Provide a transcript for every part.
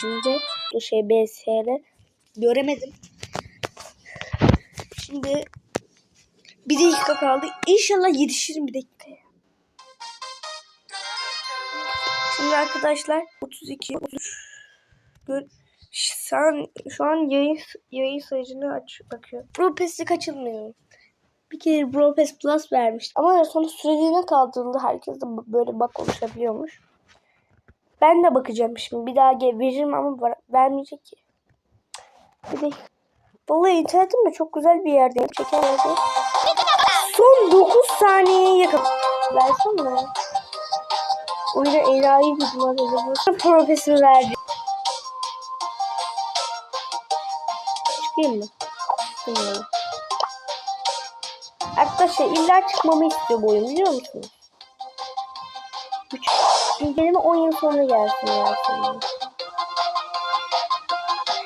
şimdi bu şey BS'de göremedim. Şimdi bir dakika kaldı. İnşallah yetişirim bir dakikaya. Şimdi arkadaşlar 32 33 Gör, şu an, yayın, yayın sayıcını aç bakıyor. Pro Pass'i kaçırmıyorum. Bir kere Pro Pass Plus vermişti. Ama sonra süreliğine kaldığında herkes de böyle bak oluşabiliyormuş. Ben de bakacağım şimdi. Bir daha veririm ama vermeyecek ki. Bir de Vallahi internetim de çok güzel bir yerdeyim. Çekemedi. Son 9 saniyeye yakın. Versene. Oyuna enayi bir numara Profesör verdi. Çıkayım mı? Bilmiyorum. Arkadaşlar illa çıkmamı istiyor bu oyun biliyor musunuz? İnceleme 10 yıl sonra gelsin.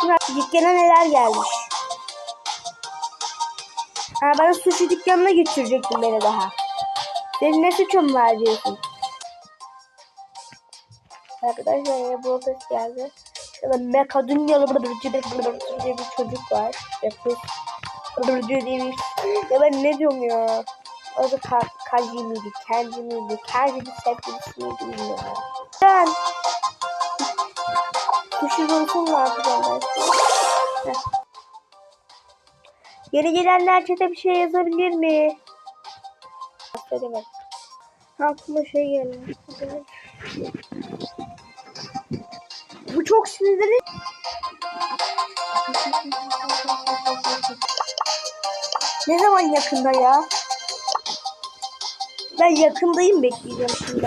Şimdi dükkana neler gelmiş. Ha bana sushi dükkanına götürecektin beni daha. Senin ne suçun var diyorsun. Arkadaşlar yine bu ses geldi. Şurada Mekadunyalı diye bir çocuk var. Yapıyor. diye bir Ya ben ne diyorum ya? Adı ka Kaji miydi? Kenji miydi? Kenji'nin sevgilisi miydi bilmiyorum. Ben Sushi Rols'un ne yapacağım ben? Heh. Yeni gelenler çete bir şey yazabilir mi? Söylemem. Aklıma şey geldi. Bu çok sinirli. Ne zaman yakında ya? Ben yakındayım bekleyeceğim şimdi.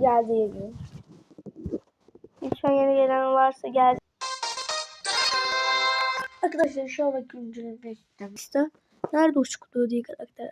Geldi geliyor. Lütfen yeni gelen varsa gel. Arkadaşlar şu an bakın incelemek İşte nerede o çukurluğu diye karakter.